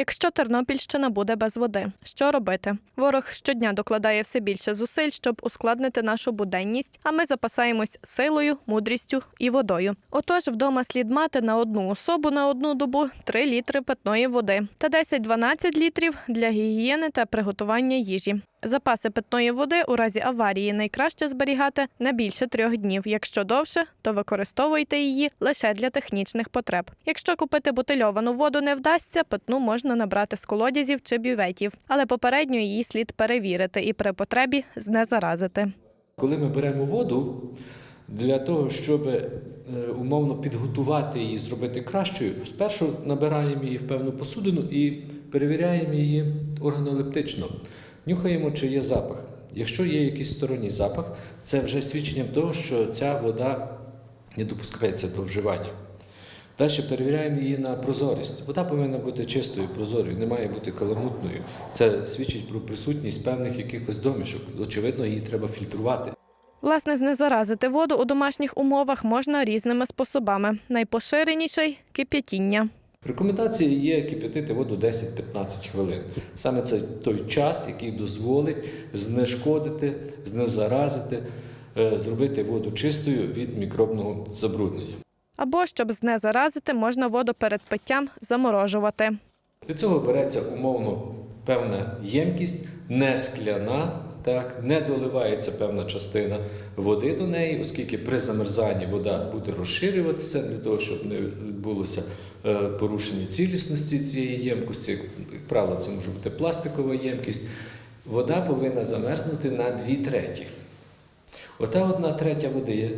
Якщо Тернопільщина буде без води, що робити? Ворог щодня докладає все більше зусиль, щоб ускладнити нашу буденність, а ми запасаємось силою, мудрістю і водою. Отож, вдома слід мати на одну особу на одну добу 3 літри питної води та 10-12 літрів для гігієни та приготування їжі. Запаси питної води у разі аварії найкраще зберігати не більше трьох днів. Якщо довше, то використовуйте її лише для технічних потреб. Якщо купити бутильовану воду не вдасться, питну можна набрати з колодязів чи бюветів, але попередньо її слід перевірити і при потребі знезаразити. Коли ми беремо воду для того, щоб е, умовно підготувати її, зробити кращою, спершу набираємо її в певну посудину і перевіряємо її органолептично. Нюхаємо, чи є запах. Якщо є якийсь сторонній запах, це вже свідченням того, що ця вода не допускається до вживання. Далі перевіряємо її на прозорість. Вода повинна бути чистою, прозорою, не має бути каламутною. Це свідчить про присутність певних якихось домішок. Очевидно, її треба фільтрувати. Власне, знезаразити воду у домашніх умовах можна різними способами. Найпоширеніший кип'ятіння. Рекомендації є кип'ятити воду 10-15 хвилин. Саме це той час, який дозволить знешкодити, знезаразити, е, зробити воду чистою від мікробного забруднення. Або щоб знезаразити, можна воду перед питтям заморожувати. Для цього береться умовно певна ємкість, не скляна, так, не доливається певна частина води до неї, оскільки при замерзанні вода буде розширюватися для того, щоб не відбулося е, порушення цілісності цієї ємкості. Як правило, це може бути пластикова ємкість. Вода повинна замерзнути на дві треті. Ота одна третя води,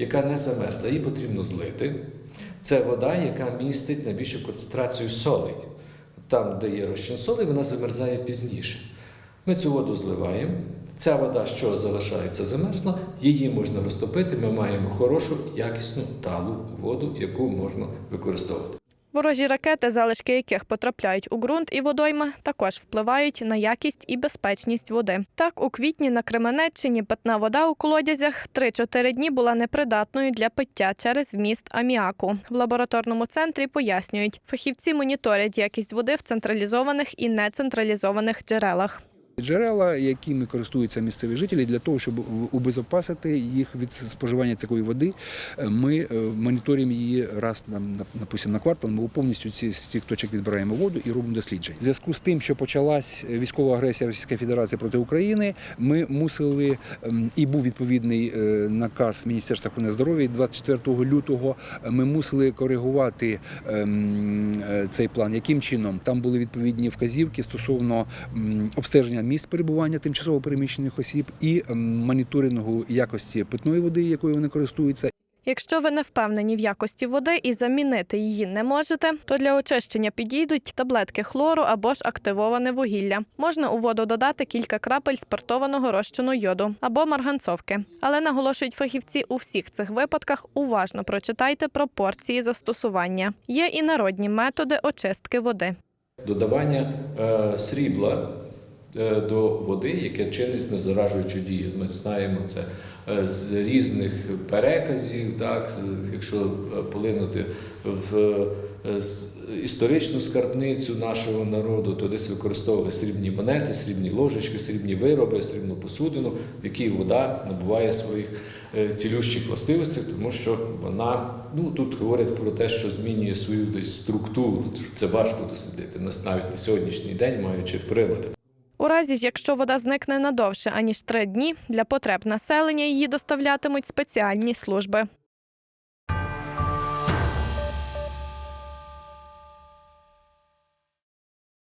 яка не замерзла, її потрібно злити. Це вода, яка містить найбільшу концентрацію солей. Там, де є розчин солей, вона замерзає пізніше. Ми цю воду зливаємо. Ця вода, що залишається замерзла, її можна розтопити. Ми маємо хорошу, якісну талу воду, яку можна використовувати. Ворожі ракети, залишки яких потрапляють у ґрунт і водойми, також впливають на якість і безпечність води. Так, у квітні на Кременеччині питна вода у колодязях 3-4 дні була непридатною для пиття через вміст аміаку. В лабораторному центрі пояснюють, фахівці моніторять якість води в централізованих і нецентралізованих джерелах. Джерела, якими користуються місцеві жителі, для того, щоб убезопасити їх від споживання такої води, е, ми е, моніторимо її раз на, квартал. Ми повністю ці, з цих точок відбираємо воду і робимо дослідження. В зв'язку з тим, що почалась військова агресія Російської Федерації проти України, ми мусили ем, і був відповідний е, наказ Міністерства охорони здоров'я 24 лютого. Ми мусили коригувати ем, цей план. Яким чином там були відповідні вказівки стосовно обстеження місць перебування тимчасово переміщених осіб і ем, моніторингу якості питної води, якою вони користуються, Якщо ви не впевнені в якості води і замінити її не можете, то для очищення підійдуть таблетки хлору або ж активоване вугілля. Можна у воду додати кілька крапель спиртованого розчину йоду або марганцовки. Але наголошують фахівці у всіх цих випадках уважно прочитайте пропорції застосування. Є і народні методи очистки води. Додавання е, срібла до води, яке чинить знезаражуючу дію. Ми знаємо це е, з різних переказів, так, якщо е, полинути в е, історичну скарбницю нашого народу, то десь використовували срібні монети, срібні ложечки, срібні вироби, срібну посудину, в якій вода набуває своїх е, цілющих властивостей, тому що вона, ну тут говорять про те, що змінює свою десь структуру. Це важко дослідити навіть на сьогоднішній день, маючи прилади. У разі ж, якщо вода зникне надовше аніж три дні, для потреб населення її доставлятимуть спеціальні служби.